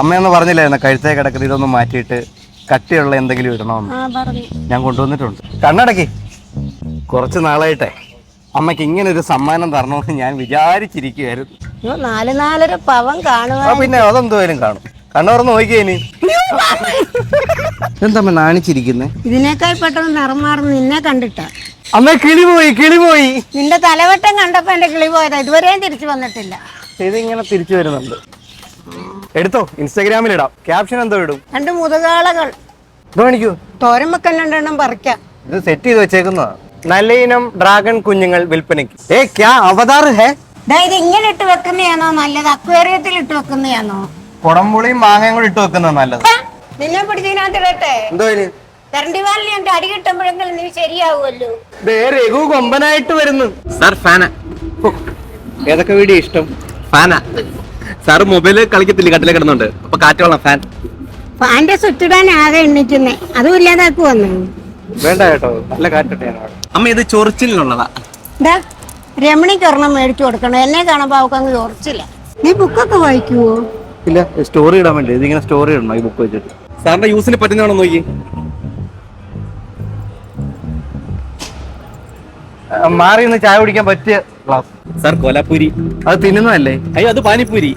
അമ്മയെന്ന് പറഞ്ഞില്ലായിരുന്നു? കഴുത്തേ കിടക്കുന്നത് ഇതൊന്നും മാറ്റിയിട്ട് കട്ടിയുള്ള എന്തെങ്കിലും ഇടണമെന്ന് ആ പറഞ്ഞു. ഞാൻ കൊണ്ടുവന്നിട്ടുണ്ട്. കണ്ണടക്കി. കുറച്ച് നാളായിട്ടെ. അമ്മയ്ക്ക് ഇങ്ങനെ ഒരു സമ്മാനം തരണമെന്ന് ഞാൻ വിചാരിച്ചിരിക്കുകയായിരുന്നു നാല് നാലര പവൻ കാണുക പിന്നെ അതെന്തുവായാലും കാണും. കണ്ണു നോക്കിയേ നോക്കിയേനി എന്താ നാണിച്ചിരിക്കുന്നേ? ഇതിനേക്കാൾ പെട്ടെന്ന് നിറം മാറുന്ന നിന്നെ കണ്ടിട്ട. അമ്മ കിളി പോയി കിളി പോയി. നിന്റെ തലവട്ടം കണ്ടപ്പോ എന്റെ കിളി പോയതാ. ഇതുവരെയും തിരിച്ചു വന്നിട്ടില്ല. ഇതിങ്ങനെ തിരിച്ചു വരുന്നുണ്ട്. എടുത്തോ ഇൻസ്റ്റാഗ്രാമിൽ ഇടാം ക്യാപ്ഷൻ എന്തോ ഇടും. രണ്ട് മുതുകാളകൾ. ഇത് കാണിക്കൂ തോരൻ വെക്കാൻ രണ്ടെണ്ണം പറിക്കാം. ഇത് സെറ്റ് ചെയ്ത് വെച്ചേക്കുന്നതാ. നല്ല ഇനം ഡ്രാഗൺ കുഞ്ഞുങ്ങൾ വിൽപ്പനയ്ക്ക്. ഏ ക്യാ അവതാർ ഹേ? ദാ ഇത് ഇങ്ങനെ ഇട്ട് വെക്കുന്നതാണോ നല്ലത്? അക്വേറിയത്തിൽ ഇട്ട് വെക്കുന്നതാണോ കുടംപുളിയും മാങ്ങയും കൂടി ഇട്ട് വെക്കുന്ന നല്ലത്. നിന്നെ പിടിച്ചതിനകത്ത് ഇടട്ടെ എന്തോ ഇതിന്? തരണ്ടി വാലിൽ എന്റെ അടി കിട്ടുമ്പോഴെങ്കിലും നീ ശരിയാവുമല്ലോ. ദേ രഘു കൊമ്പനായിട്ട് വരുന്നു. സർ ഫാന ഏതൊക്കെ വീഡിയോ ഇഷ്ടം? ഫാന സാർ മൊബൈൽ കളിക്കത്തില്ല? കട്ടിലെ കിടന്നുണ്ട്. അപ്പൊ കാറ്റ് വേണം ഫാൻ. ഫാന്റെ സ്വിച്ചിടാൻ ആകെ എണ്ണിക്കുന്നേ. അതും ഇല്ലാതാക്കു വന്നു. വേണ്ട കേട്ടോ. നല്ല അവിടെ. അമ്മ ഇത് ചൊറിച്ചിലുള്ളതാ എന്താ രമണിക്ക് ഒരെണ്ണം മേടിച്ചു കൊടുക്കണം. എന്നെ കാണുമ്പോ അവക്ക് അങ്ങ് ചോർച്ചില്ല നീ ബുക്കൊക്കെ വായിക്കുവോ? ഇല്ല സ്റ്റോറി ഇടാൻ വേണ്ടി. ഇതിങ്ങനെ സ്റ്റോറി ഇടണം ഈ ബുക്ക് വെച്ചിട്ട്. സാറിന്റെ യൂസിന് പറ്റുന്നതാണോ നോക്കി? ആ, മാറി നിന്ന് ചായ കുടിക്കാൻ പറ്റിയ ക്ലാസ്. സാർ കൊലപ്പൂരി. അത് തിന്നുന്നതല്ലേ? അയ്യോ അത് പാനിപ്പൂരി.